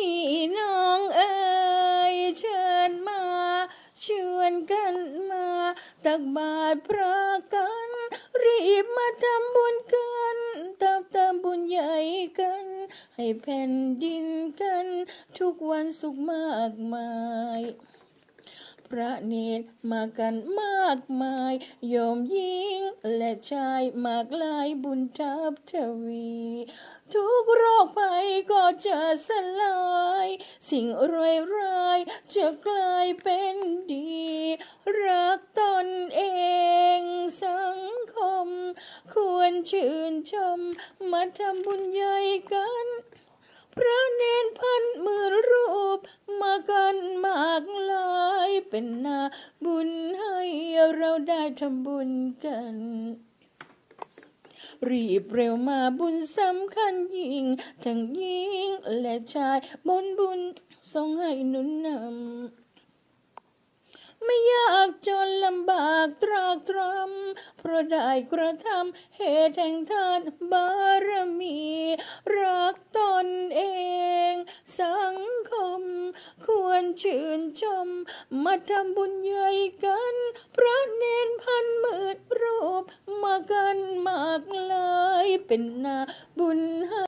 พี่น้องเอ๋ยเชิญมาชวนกันมาตักบาตรพระกัน รีบมาทำบุญกันตามตามบุญใหญ่กัน ให้แผ่นดินกัน ทุกวันสุขมากมายพระเนตรมากันมากมาย โยมหญิงและชายมากลายบุญทับทวี ทุกร คภัยก็จะสลาย สิ่งรวยร้ายจะกลายเป็นดี รักตนเองสังคม ควรชื่นชม มาทำบุญใหญ่กันพระเนนพันมือรูปมากันมากลายเป็นนาบุญให้เราได้ทำบุญกัน รีบเร็วมาบุญสำคัญยิ่ง ทั้งหญิงและชายบนบุญทรงให้หนุนนำไม่ยากจนลำบากตรากตรำเพราะได้กระทำเหตุแห่งทานบารมี รักตนเอง สังคม ควรชื่นชม มาทำบุญใหญ่กัน พระเนนพันหมื่นรูปมากันมากลย เป็นนาบุญให้